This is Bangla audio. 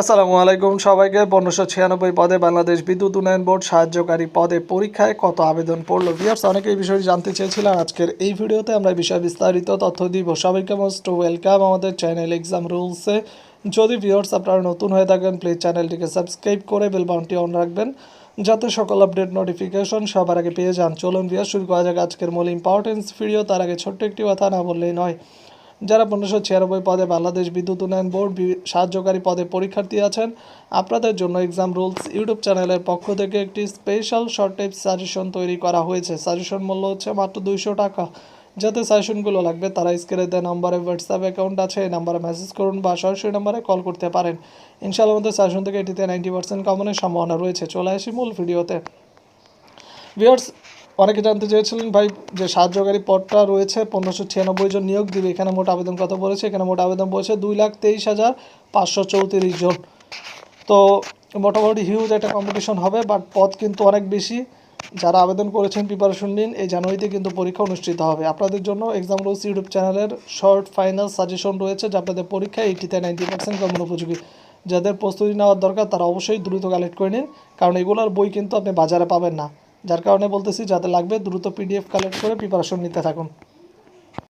আসসালামু আলাইকুম সবাইকে। পনেরোশো ছিয়ানব্বই পদে বাংলাদেশ বিদ্যুৎ উন্নয়ন বোর্ড সাহায্যকারী পদে পরীক্ষায় কত আবেদন পড়ল? ভিয়ার্স অনেকে এই বিষয়টি জানতে চেয়েছিলেন। আজকের এই ভিডিওতে আমরা বিষয়ে বিস্তারিত তথ্য দিব। সবাইকে মোস্ট ওয়েলকাম আমাদের চ্যানেল এক্সাম রুলসে যদি ভিউয়ার্স আপনারা নতুন হয়ে থাকেন প্লিজ চ্যানেলটিকে সাবস্ক্রাইব করে বেল বাউনটি অন রাখবেন, যাতে সকল আপডেট নোটিফিকেশন সবার আগে পেয়ে যান। চলুন ভিউয়ার্স শুরু করা যাক আজকের মূল ইম্পর্টেন্স ভিডিও তার আগে ছোট্ট একটি কথা না বললেই নয়। যারা পনেরোশো ছিয়ানব্বই পদে বাংলাদেশ বিদ্যুৎ উন্নয়ন বোর্ড সাহায্যকারী পদে পরীক্ষার্থী আছেন, আপনাদের জন্য এক্সাম রুলস ইউটিউব চ্যানেলের পক্ষ থেকে একটি স্পেশাল শর্ট টাইপ সাজেশন তৈরি করা হয়েছে। সাজেশন মূল্য হচ্ছে মাত্র দুইশো টাকা। যাতে সাজেশনগুলো লাগবে, তারা স্ক্রিনে দেওয়া নম্বরে হোয়াটসঅ্যাপ অ্যাকাউন্ট আছে, এই নাম্বারে মেসেজ করুন বা সরাসরি নাম্বারে কল করতে পারেন। ইনশাআল্লাহ আমাদের সাজেশন থেকে এটিতে নাইনটি পার্সেন্ট কমনের সম্ভাবনা রয়েছে। চলে আসি মূল ভিডিওতে ভিউয়ার্স অনেকে জানতে চেয়েছিলেন ভাই যে সাহায্যকারী পদটা রয়েছে পনেরোশো ছিয়ানব্বই জন নিয়োগ দিবে। এখানে মোট আবেদন কত বলেছে এখানে মোট আবেদন বলেছে দুই লাখ তেইশ হাজার পাঁচশো চৌত্রিশ জন। তো মোটামুটি হিউজ একটা কম্পিটিশন হবে বাট পদ কিন্তু অনেক বেশি। যারা আবেদন করেছেন প্রিপারেশন নিন, এই জানুয়ারিতে কিন্তু পরীক্ষা অনুষ্ঠিত হবে। আপনাদের জন্য এক্সাম রোজ ইউটিউব চ্যানেলের শর্ট ফাইনাল সাজেশন রয়েছে, যা আপনাদের পরীক্ষা এইটিতে নাইনটি পার্সেন্ট কমন উপযোগী। যাদের প্রস্তুতি নেওয়ার দরকার, তারা অবশ্যই দ্রুত কালেক্ট করে নিন, কারণ এগুলোর বই কিন্তু আপনি বাজারে পাবেন না। যার কারণে বলতেছি যাতে লাগবে দ্রুত পিডিএফ কালেক্ট করে প্রিপারেশন নিতে থাকুন।